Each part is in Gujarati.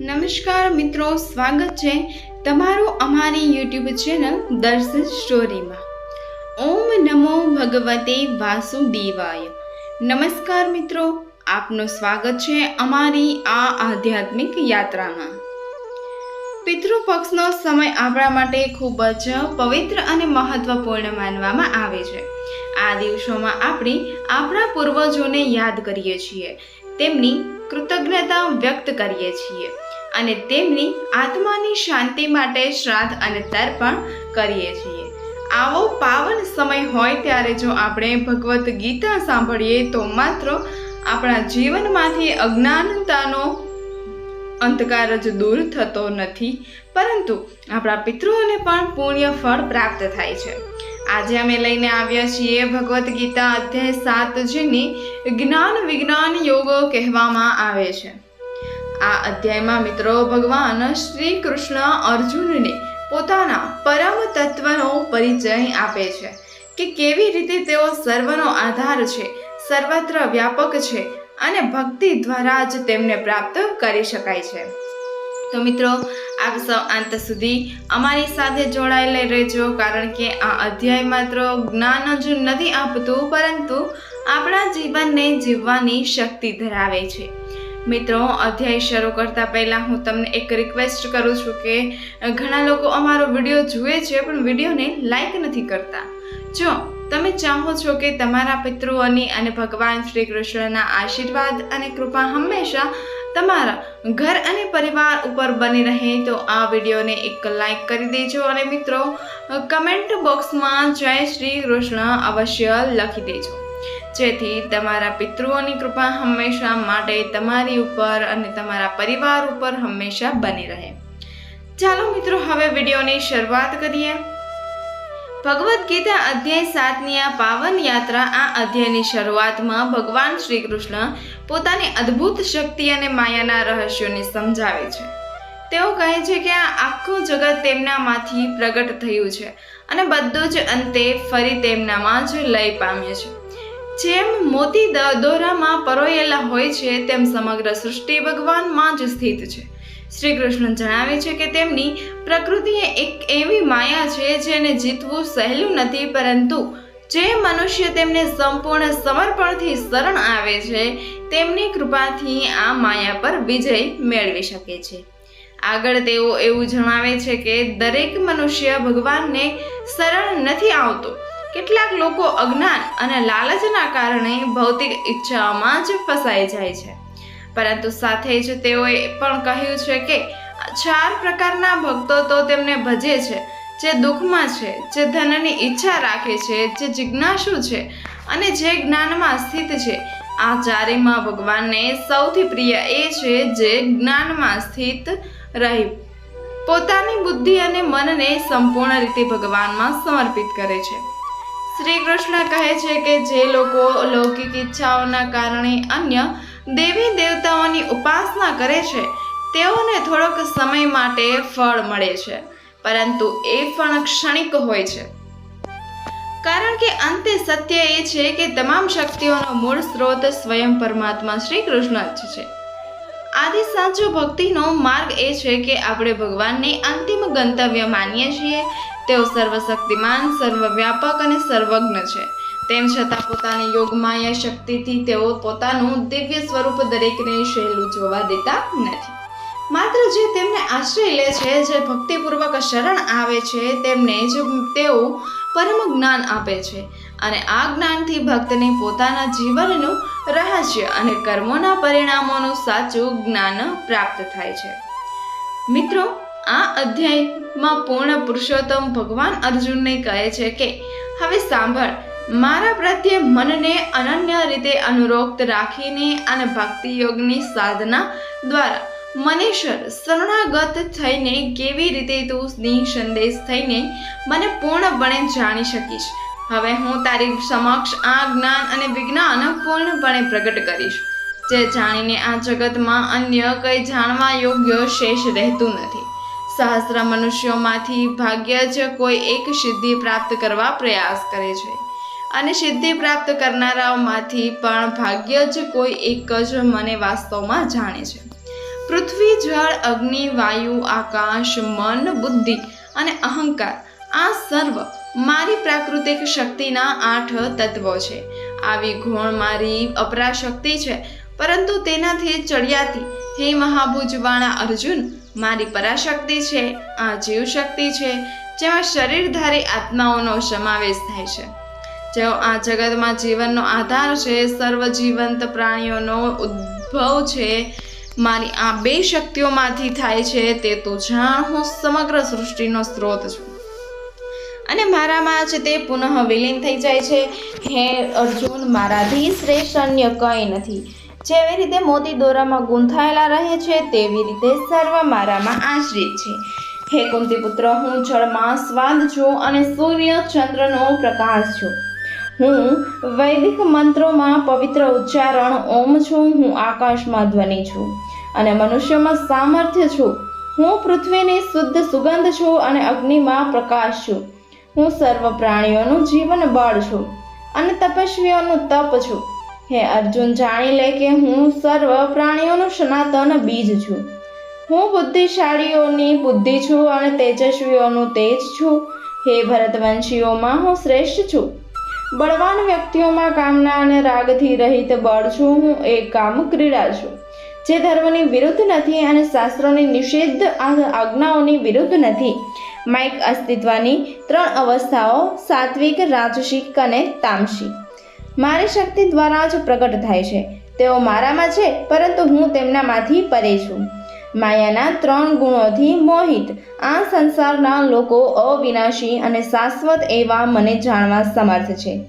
નમસ્કાર મિત્રો, સ્વાગત છે તમારું અમારી યુટ્યુબ ચેનલ દર્શન સ્ટોરીમાં ઓમ નમો ભગવતે વાસુદેવાય. નમસ્કાર મિત્રો, આપનું સ્વાગત છે અમારી આ આધ્યાત્મિક યાત્રામાં. પિતૃપક્ષનો સમય આપણા માટે ખૂબ જ પવિત્ર અને મહત્વપૂર્ણ માનવામાં આવે છે. આ દિવસોમાં આપણે આપણા પૂર્વજોને યાદ કરીએ છીએ. તેમની કૃતજ્ઞતા વ્યક્ત કરીએ છીએ. અને તેમની આત્માની શાંતિ માટે શ્રાદ્ધ અને તર્પણ કરીએ છીએ. આવો પાવન સમય હોય ત્યારે જો આપણે ભગવદ્ ગીતા સાંભળીએ, તો માત્ર આપણા જીવનમાંથી અજ્ઞાનતાનો અંધકાર જ દૂર થતો નથી, પરંતુ આપણા પિતૃઓને પણ પુણ્ય ફળ પ્રાપ્ત થાય છે. આજે અમે લઈને આવ્યા છીએ ભગવદ્ ગીતા અધ્યાય સાત જેને જ્ઞાન વિજ્ઞાન યોગો કહેવામાં આવે છે. આ અધ્યાયમાં મિત્રો ભગવાન શ્રી કૃષ્ણ અર્જુનને પોતાના પરમ તત્વનો પરિચય આપે છે કે કેવી રીતે તેઓ સર્વનો આધાર છે, સર્વત્ર વ્યાપક છે અને ભક્તિ દ્વારા જ તેમને પ્રાપ્ત કરી શકાય છે. તો મિત્રો, આપ સૌ અંત સુધી અમારી સાથે જોડાયેલા રહેજો કારણ કે આ અધ્યાય માત્ર જ્ઞાન જ નથી આપતું, પરંતુ આપણા જીવનને જીવવાની શક્તિ ધરાવે છે. મિત્રો, અધ્યાય શરૂ કરતા પહેલાં હું તમને એક રિક્વેસ્ટ કરું છું કે ઘણા લોકો અમારો વીડિયો જુએ છે, પણ વિડીયોને લાઈક નથી કરતા. જો તમે ચાહો છો કે તમારા પિતૃઓની અને ભગવાન શ્રી કૃષ્ણના આશીર્વાદ અને કૃપા હંમેશા તમારા ઘર અને પરિવાર ઉપર બની રહે, તો આ વિડીયોને એક લાઈક કરી દેજો અને મિત્રો કમેન્ટ બોક્સમાં જય શ્રી કૃષ્ણ અવશ્ય લખી દેજો. જેથી તમારા પિતૃઓની કૃપા હંમેશા માટે તમારી ઉપર અને તમારા પરિવાર ઉપર હંમેશા બની રહે. ચાલો મિત્રો, હવે વિડીયોની શરૂઆત કરીએ. ભગવદ્ ગીતા અધ્યાય સાતની આ પાવન યાત્રા આ અધ્યાયની શરૂઆતમાં ભગવાન શ્રી કૃષ્ણ પોતાની અદ્ભુત શક્તિ અને માયાના રહસ્યોને સમજાવે છે. તેઓ કહે છે કે આ આખું જગત તેમનામાંથી પ્રગટ થયું છે અને બધું જ અંતે ફરી તેમનામાં જ લય પામ્યું છે. જેમ મોતી દોરામાં પરોયેલા હોય છે, તેમ સમગ્ર સૃષ્ટિ ભગવાનમાં જ સ્થિત છે. શ્રી કૃષ્ણ જણાવે છે કે તેમની પ્રકૃતિ એક એવી માયા છે જેને જીતવું સહેલું નથી, પરંતુ જે મનુષ્ય તેમને સંપૂર્ણ સમર્પણથી શરણ આવે છે, તેમની કૃપાથી આ માયા પર વિજય મેળવી શકે છે. આગળ તેઓ એવું જણાવે છે કે દરેક મનુષ્ય ભગવાનને શરણ નથી આવતો કેટલાક લોકો અજ્ઞાન અને લાલચના કારણે ભૌતિક ઈચ્છાઓમાં જ ફસાઈ જાય છે. પરંતુ સાથે જ તેઓએ પણ કહ્યું છે કે ચાર પ્રકારના ભક્તો તો તેમને ભજે છે, જે દુઃખમાં છે, જે ધનની ઈચ્છા રાખે છે, જે જિજ્ઞાસુ છે અને જે જ્ઞાનમાં સ્થિત છે. આ ચારેમાં ભગવાનને સૌથી પ્રિય એ છે જે જ્ઞાનમાં સ્થિત રહી, પોતાની બુદ્ધિ અને મનને સંપૂર્ણ રીતે ભગવાનમાં સમર્પિત કરે છે. શ્રી કૃષ્ણ કહે છે કે જે લોકો લૌકિક ઈચ્છાઓના કારણે અન્ય દેવી દેવતાઓની ઉપાસના કરે છે, તેઓને થોડોક સમય માટે ફળ મળે છે, પરંતુ એ ફળ ક્ષણિક હોય છે. કારણ કે અંતે સત્ય એ છે કે તમામ શક્તિઓનો મૂળ સ્ત્રોત સ્વયં પરમાત્મા શ્રી કૃષ્ણ જ છે. આદિ સાચો ભક્તિનો માર્ગ એ છે કે આપણે ભગવાનને અંતિમ ગંતવ્ય માનીએ છીએ તેઓ સર્વશક્તિમાન, સર્વવ્યાપક અને સર્વજ્ઞ છે. તેમ છતાં પોતાની યોગમાયા શક્તિથી તેઓ પોતાનું દિવ્ય સ્વરૂપ દરેકને સહેલું જોવા દેતા નથી. માત્ર જે તેમને આશ્રય લે છે, જે ભક્તિપૂર્વક શરણ આવે છે, તેમને જ તેઓ પરમ જ્ઞાન આપે છે અને આ જ્ઞાનથી ભક્તને પોતાના જીવનનું રહસ્ય અને કર્મોના પરિણામોનું સાચું જ્ઞાન પ્રાપ્ત થાય છે. મિત્રો આ અધ્યાયમાં પૂર્ણ પુરુષોત્તમ ભગવાન અર્જુનને કહે છે કે, હવે સાંભળ, મારા પ્રત્યે મનને અનન્ય રીતે અનુરોક્ત રાખીને અને ભક્તિ યોગની સાધના દ્વારા મનેશ્વર શરણાગત થઈને કેવી રીતે તું નિસંદેશ થઈને મને પૂર્ણપણે જાણી શકીશ? હવે હું તારી સમક્ષ આ જ્ઞાન અને વિજ્ઞાન પૂર્ણપણે પ્રગટ કરીશ. જે જાણીને આ જગતમાં અન્ય કંઈ જાણવા યોગ્ય શેષ રહેતું નથી. સહસ્ર મનુષ્યોમાંથી ભાગ્ય જ કોઈ એક સિદ્ધિ પ્રાપ્ત કરવા પ્રયાસ કરે છે. અને સિદ્ધિ પ્રાપ્ત કરનારાઓમાંથી પણ ભાગ્ય જ કોઈ એક જ મને વાસ્તવમાં જાણે છે. પૃથ્વી, જળ, અગ્નિ, વાયુ, આકાશ, મન, બુદ્ધિ અને અહંકાર આ સર્વ મારી પ્રાકૃતિક શક્તિના આઠ તત્વો છે. આવી ગુણ મારી અપરા શક્તિ છે, પરંતુ તેનાથી ચડિયાતી હે મહાભુજવાળા અર્જુન મારી પરાશક્તિ છે, આ જીવશક્તિ છે, જેમાં શરીરધારી આત્માઓનો સમાવેશ થાય છે. જેઓ આ જગતમાં જીવનનો આધાર છે સર્વ જીવંત પ્રાણીઓનો ઉદ્ભવ છે, મારી આ બે શક્તિઓમાંથી થાય છે, તે તો જાણ હું સમગ્ર સૃષ્ટિનો સ્ત્રોત છું. અને મારામાં છે તે પુનઃ વિલીન થઈ જાય છે. હે અર્જુન, મારાથી શ્રેષ્ઠ અન્ય કંઈ નથી. જેવી રીતે મોતી દોરામાં ગૂંથાયેલા રહે છે, તેવી રીતે સર્વ મારામાં આશ્રિત છે. હે કુંતી પુત્ર હું જળમાં સ્વાદ છું અને સૂર્ય ચંદ્રનો પ્રકાશ છું. હું વૈદિક મંત્રોમાં પવિત્ર ઉચ્ચારણ ઓમ છું, હું આકાશમાં ધ્વનિ છું અને મનુષ્યમાં સામર્થ્ય છું. હું પૃથ્વીની શુદ્ધ સુગંધ છું અને અગ્નિમાં પ્રકાશ છું. હું સર્વ પ્રાણીઓનું જીવન બળ છું અને તપસ્વીઓનું તપ છું. હે અર્જુન, જાણી લે કે હું સર્વ પ્રાણીઓનું સનાતન બીજ છું. હું બુદ્ધિશાળીઓની બુદ્ધિ છું અને તેજસ્વીઓનું તેજ છું. હે ભરતવંશીઓમાં હું શ્રેષ્ઠ છું. બળવાન વ્યક્તિઓમાં કામના અને રાગથી રહિત બળ છું. હું એક કામ ક્રીડા છું. જે ધર્મની વિરુદ્ધ નથી અને શાસ્ત્રોની નિષેધ આજ્ઞાઓની વિરુદ્ધ નથી. માઇક અસ્તિત્વની ત્રણ અવસ્થાઓ, સાત્વિક, રાજસિક અને તામસિક. મારી શક્તિ દ્વારા જ પ્રગટ થાય છે. તેઓ મારામાં છે, પરંતુ હું તેમનામાંથી પરે છું. માયાના ત્રણ ગુણોથી મોહિત. આ સંસારના લોકો અવિનાશી અને શાશ્વત એવા મને જાણવા સમર્થ છે.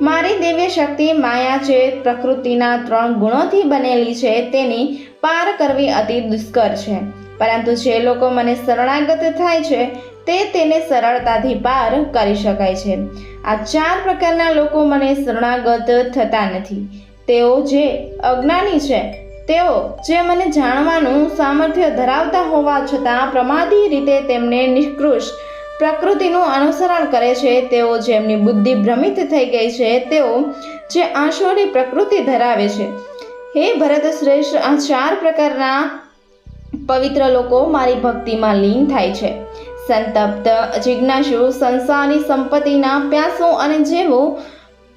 મારી દિવ્ય શક્તિ માયા છે પ્રકૃતિના ત્રણ ગુણોથી બનેલી છે, તેની પાર કરવી અતિ દુષ્કર છે. પરંતુ જે લોકો મને શરણાગત થાય છે તે તેને સરળતાથી પાર કરી શકાય છે. આ ચાર પ્રકારના લોકો મને શરણાગત થતા નથી. તેઓ જે અજ્ઞાની છે, તેઓ જે મને જાણવાનું સામર્થ્ય ધરાવતા હોવા છતાં પ્રમાદી રીતે તેમને નિષ્કૃષ્ટ પ્રકૃતિનું અનુસરણ કરે છે, તેઓ જેમની બુદ્ધિ ભ્રમિત થઈ ગઈ છે, તેઓ જે આંસુની પ્રકૃતિ ધરાવે છે. હે ભરત શ્રેષ્ઠ, આ ચાર પ્રકારના પવિત્ર લોકો મારી ભક્તિમાં લીન થાય છે. સંતપ્ત, જિજ્ઞાસુ સંસારની સંપત્તિના પ્યાસો અને જેઓ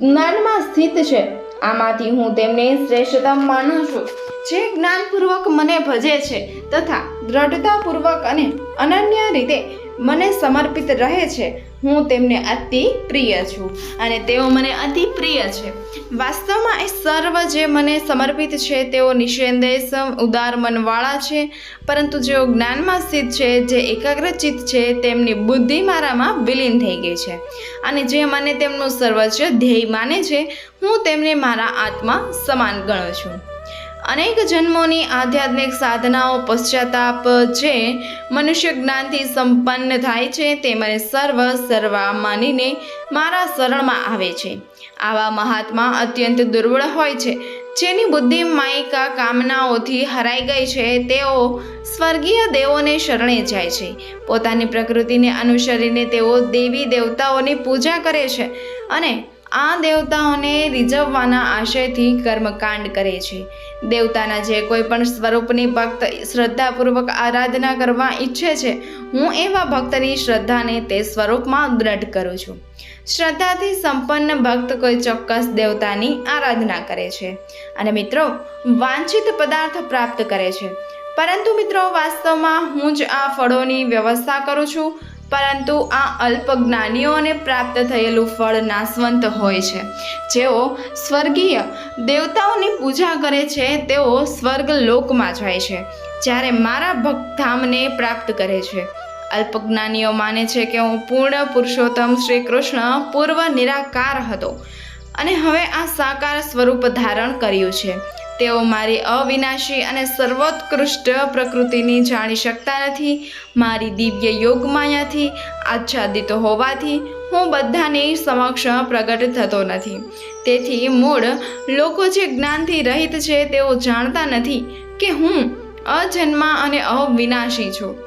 જ્ઞાનમાં સ્થિત છે. આમાંથી હું તેમને શ્રેષ્ઠતમ માનું છું. જે જ્ઞાનપૂર્વક મને ભજે છે તથા દ્રઢતાપૂર્વક અને અનન્ય રીતે મને સમર્પિત રહે છે હું તેમને અતિ પ્રિય છું અને તેઓ મને અતિ પ્રિય છે. વાસ્તવમાં એ સર્વ જે મને સમર્પિત છે, તેઓ નિસંદેશ ઉદાર મનવાળા છે, પરંતુ જેઓ જ્ઞાનમાં સ્થિત છે, જે એકાગ્રચિત છે, તેમની બુદ્ધિ મારામાં વિલીન થઈ ગઈ છે. અને જે મને તેમનું સર્વોચ્ચ ધ્યેય માને છે, હું તેમને મારા આત્મા સમાન ગણું છું. અનેક જન્મોની આધ્યાત્મિક સાધનાઓ પશ્ચાતાપ જે મનુષ્ય જ્ઞાનથી સંપન્ન થાય છે તે મને સર્વ સર્વા માનીને મારા શરણમાં આવે છે. આવા મહાત્મા અત્યંત દુર્બળ હોય છે. જેની બુદ્ધિ માયિકા કામનાઓથી હરાઈ ગઈ છે, તેઓ સ્વર્ગીય દેવોને શરણે જાય છે. પોતાની પ્રકૃતિને અનુસરીને તેઓ દેવી દેવતાઓની પૂજા કરે છે અને આ દેવતાઓને રીઝવવાના આશયથી કર્મકાંડ કરે છે. દેવતાના જે કોઈ પણ સ્વરૂપની ભક્ત શ્રદ્ધાપૂર્વક આરાધના કરવા ઈચ્છે છે, હું એવા ભક્તની શ્રદ્ધાને તે સ્વરૂપમાં દ્રઢ કરું છું. શ્રદ્ધાથી સંપન્ન ભક્ત કોઈ ચોક્કસ દેવતાની આરાધના કરે છે અને મિત્રો, વાંછિત પદાર્થ પ્રાપ્ત કરે છે. પરંતુ મિત્રો, વાસ્તવમાં હું જ આ ફળોની વ્યવસ્થા કરું છું પરંતુ આ અલ્પ જ્ઞાનીઓને પ્રાપ્ત થયેલું ફળ નાશવંત હોય છે. જેઓ સ્વર્ગીય દેવતાઓની પૂજા કરે છે, તેઓ સ્વર્ગ લોકમાં જાય છે, જ્યારે મારા ભક્તધામને પ્રાપ્ત કરે છે. અલ્પજ્ઞાનીઓ માને છે કે હું પૂર્ણ પુરુષોત્તમ શ્રી કૃષ્ણ પૂર્વ નિરાકાર હતો અને હવે આ સાકાર સ્વરૂપ ધારણ કર્યું છે. તેઓ મારી અવિનાશી અને સર્વોત્કૃષ્ટ પ્રકૃતિની જાણી શકતા નથી. મારી દિવ્ય યોગમાયાથી, આચ્છાદિત હોવાથી, હું બધાની સમક્ષ પ્રગટ થતો નથી. તેથી મૂળ લોકો જે જ્ઞાનથી રહિત છે, તેઓ જાણતા નથી કે હું અજન્મા અને અવિનાશી છું.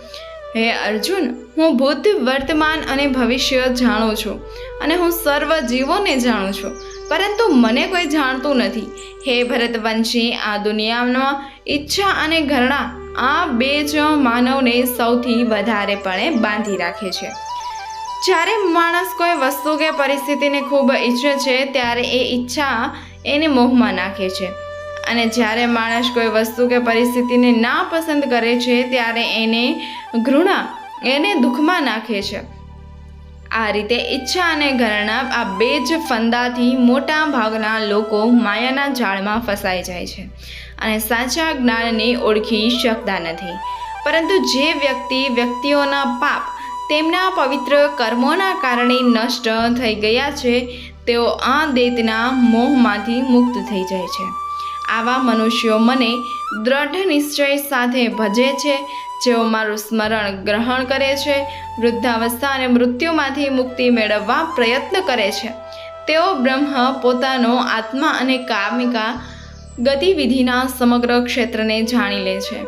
હે અર્જુન, હું ભૂત વર્તમાન અને ભવિષ્ય જાણું છું અને હું સર્વ જીવોને જાણું છું. પરંતુ મને કોઈ જાણતું નથી. હે ભરતવંશી, આ દુનિયામાં ઈચ્છા અને ઘરણા આ બે જ માનવને સૌથી વધારે પણે બાંધી રાખે છે. જ્યારે માણસ કોઈ વસ્તુ કે પરિસ્થિતિને ખૂબ ઈચ્છે છે, ત્યારે એ ઈચ્છા એને મોહમાં નાખે છે. અને જ્યારે માણસ કોઈ વસ્તુ કે પરિસ્થિતિને ના પસંદ કરે છે, ત્યારે એને ઘૃણા, એને દુઃખમાં નાખે છે. આ રીતે ઈચ્છા અને ઘરણા આ બે જ ફંદાથી મોટા ભાગના લોકો માયાના જાળમાં ફસાઈ જાય છે અને સાચા જ્ઞાનને ઓળખી શકતા નથી. પરંતુ જે વ્યક્તિ વ્યક્તિઓના પાપ, તેમના પવિત્ર કર્મોના કારણે નષ્ટ થઈ ગયા છે, તેઓ આ દેતના મોહમાંથી મુક્ત થઈ જાય છે. આવા મનુષ્યો મને દ્રઢ નિશ્ચય સાથે ભજે છે જેઓ મારું સ્મરણ ગ્રહણ કરે છે, વૃદ્ધાવસ્થા અને મૃત્યુમાંથી મુક્તિ મેળવવા પ્રયત્ન કરે છે. તેઓ બ્રહ્મ પોતાનો આત્મા અને કામિકા ગતિવિધિના સમગ્ર ક્ષેત્રને જાણી લે છે.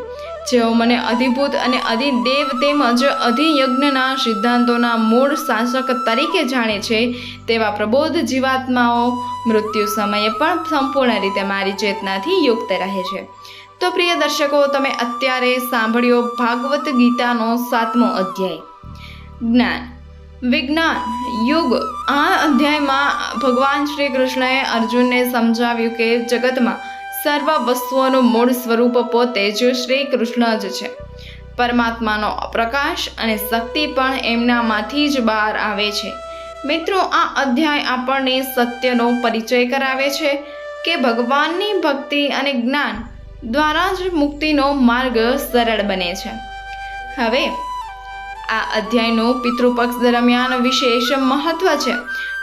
જેઓ મને અધિભૂત અને અધિદેવ તેમજ અધિયજ્ઞના સિદ્ધાંતોના મૂળ શાસક તરીકે જાણે છે, તેવા પ્રબોધ જીવાત્માઓ મૃત્યુ સમયે પણ સંપૂર્ણ રીતે મારી ચેતનાથી યુક્ત રહે છે. તો પ્રિય દર્શકો, તમે અત્યારે સાંભળ્યો ભાગવત ગીતાનો સાતમો અધ્યાય. જ્ઞાન. વિજ્ઞાન. યુગ. આ અધ્યાયમાં ભગવાન શ્રી કૃષ્ણએ અર્જુનને સમજાવ્યું કે જગતમાં સર્વ વસ્તુઓનું મૂળ સ્વરૂપ પોતે જ શ્રી કૃષ્ણ જ છે. પરમાત્માનો પ્રકાશ અને શક્તિ પણ એમનામાંથી જ બહાર આવે છે. મિત્રો, આ અધ્યાય આપણને સત્યનો પરિચય કરાવે છે કે ભગવાનની ભક્તિ અને જ્ઞાન દ્વારા જ મુક્તિનો માર્ગ સરળ બને છે. હવે, આ અધ્યાયનું પિતૃપક્ષ દરમિયાન વિશેષ મહત્વ છે.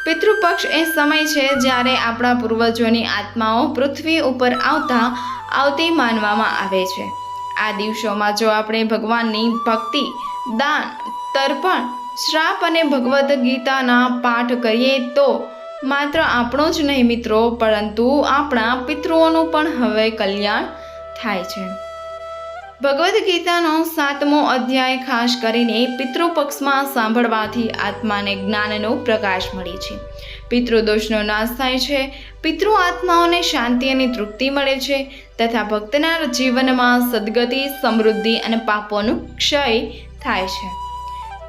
પિતૃપક્ષ એ સમય છે જ્યારે આપણા પૂર્વજોની આત્માઓ પૃથ્વી ઉપર આવતા આવતી માનવામાં આવે છે. આ દિવસોમાં જો આપણે ભગવાનની ભક્તિ, દાન, તર્પણ, શ્રાપ અને ભગવદ્ ગીતાના પાઠ કરીએ તો માત્ર આપણો જ નહીં મિત્રો, પરંતુ આપણા પિતૃઓનું પણ હવે કલ્યાણ થાય છે. ભગવદ્ ગીતાનો સાતમો અધ્યાય ખાસ કરીને પિતૃપક્ષમાં સાંભળવાથી આત્માને જ્ઞાનનો પ્રકાશ મળે છે. પિતૃદોષનો નાશ થાય છે, પિતૃ આત્માઓને શાંતિ અને તૃપ્તિ મળે છે તથા ભક્તના જીવનમાં સદગતિ, સમૃદ્ધિ અને પાપોનું ક્ષય થાય છે.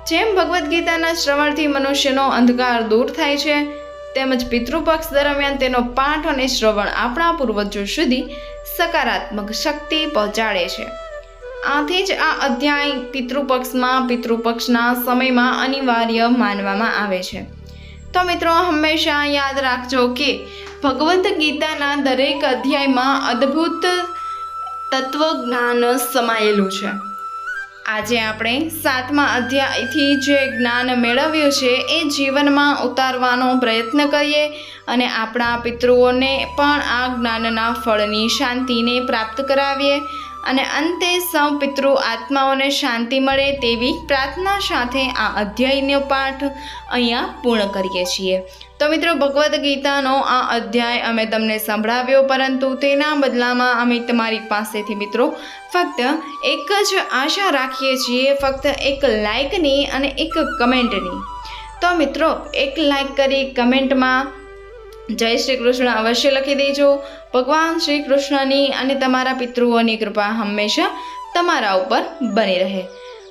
જેમ ભગવદ્ ગીતાના શ્રવણથી મનુષ્યનો અંધકાર દૂર થાય છે તેમજ પિતૃપક્ષ દરમિયાન તેનો પાઠ અને શ્રવણ આપણા પૂર્વજો સુધી સકારાત્મક શક્તિ પહોંચાડે છે. આથી જ આ અધ્યાય પિતૃપક્ષમાં પિતૃપક્ષના સમયમાં અનિવાર્ય માનવામાં આવે છે. તો મિત્રો, હંમેશા યાદ રાખજો કે ભગવદ્ ગીતાના દરેક અધ્યાયમાં અદ્ભુત તત્વજ્ઞાન સમાયેલું છે. આજે આપણે સાતમા અધ્યાયથી જે જ્ઞાન મેળવ્યું છે, એ જીવનમાં ઉતારવાનો પ્રયત્ન કરીએ અને આપણા પિતૃઓને પણ આ જ્ઞાનના ફળની શાંતિને પ્રાપ્ત કરાવીએ અને અંતે સૌ પિતૃ આત્માઓને શાંતિ મળે તેવી પ્રાર્થના સાથે આ અધ્યાયનો પાઠ અહીંયા પૂર્ણ કરીએ છીએ. તો મિત્રો, ભગવદ્ ગીતાનો આ અધ્યાય અમે તમને સંભળાવ્યો, પરંતુ તેના બદલામાં અમે તમારી પાસેથી મિત્રો ફક્ત એક જ આશા રાખીએ છીએ, ફક્ત એક લાઇકની અને એક કમેન્ટની. તો મિત્રો, એક લાઇક કરી કમેન્ટમાં જય શ્રી કૃષ્ણ અવશ્ય લખી દેજો. ભગવાન શ્રી કૃષ્ણની અને તમારા પિતૃઓની કૃપા હંમેશા તમારા ઉપર બની રહે.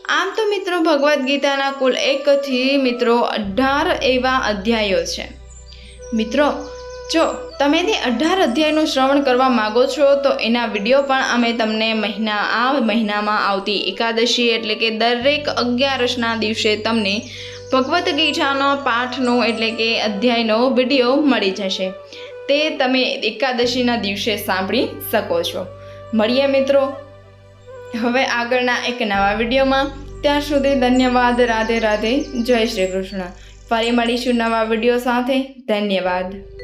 આમ તો મિત્રો ભગવદ્ ગીતાના કુલ એકથી મિત્રો અઢાર એવા અધ્યાયો છે. મિત્રો, જો તમે તે અઢાર અધ્યાયનું શ્રવણ કરવા માગો છો, તો એના વીડિયો પણ અમે તમને મહિના આ મહિનામાં આવતી એકાદશી એટલે કે દરેક અગિયારસના દિવસે તમને ભગવદ્ ગીતાનો પાઠનો એટલે કે અધ્યાયનો વીડિયો મળી જશે. તે તમે એકાદશીના દિવસે સાંભળી શકો છો. મળીએ મિત્રો. હવે આગળના એક નવા વિડીયોમાં. ત્યાં સુધી ધન્યવાદ, રાધે રાધે. જય શ્રી કૃષ્ણ. ફરી મળીશું નવા વીડિયો સાથે. ધન્યવાદ.